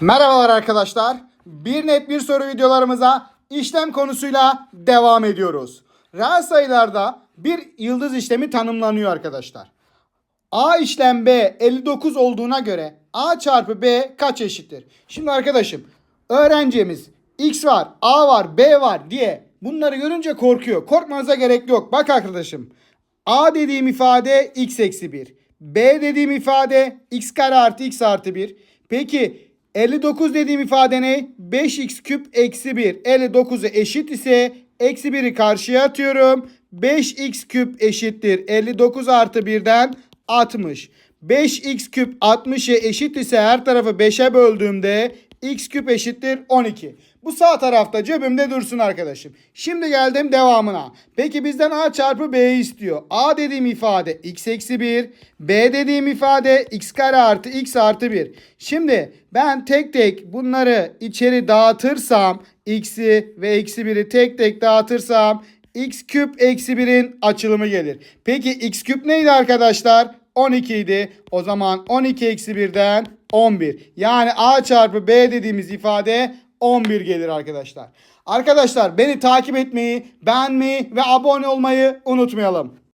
Merhabalar arkadaşlar. Bir net bir soru videolarımıza işlem konusuyla devam ediyoruz. Reel sayılarda bir yıldız işlemi tanımlanıyor arkadaşlar. A işlem B 59 olduğuna göre A çarpı B kaç eşittir? Şimdi arkadaşım öğrencimiz X var, A var, B var diye bunları görünce korkuyor. Korkmanıza gerek yok. Bak arkadaşım A dediğim ifade x eksi 1. B dediğim ifade x kare artı x artı 1. Peki 59 dediğim ifade ne? 5x küp eksi 1. 59'u eşit ise eksi 1'i karşıya atıyorum. 5x küp eşittir. 59 artı 1'den 60. 5x küp 60'a eşit ise her tarafı 5'e böldüğümde x küp eşittir 12. Bu sağ tarafta cebimde dursun arkadaşım. Şimdi geldim devamına. Peki bizden a çarpı b istiyor. a dediğim ifade x eksi 1. b dediğim ifade x kare artı x artı 1. Şimdi ben tek tek bunları içeri dağıtırsam x'i ve eksi 1'i tek tek dağıtırsam x küp eksi 1'in açılımı gelir. Peki x küp neydi arkadaşlar? 12 idi. O zaman 12 eksi 1'den 11. Yani a çarpı b dediğimiz ifade 11 gelir arkadaşlar. Arkadaşlar beni takip etmeyi, beğenmeyi ve abone olmayı unutmayalım.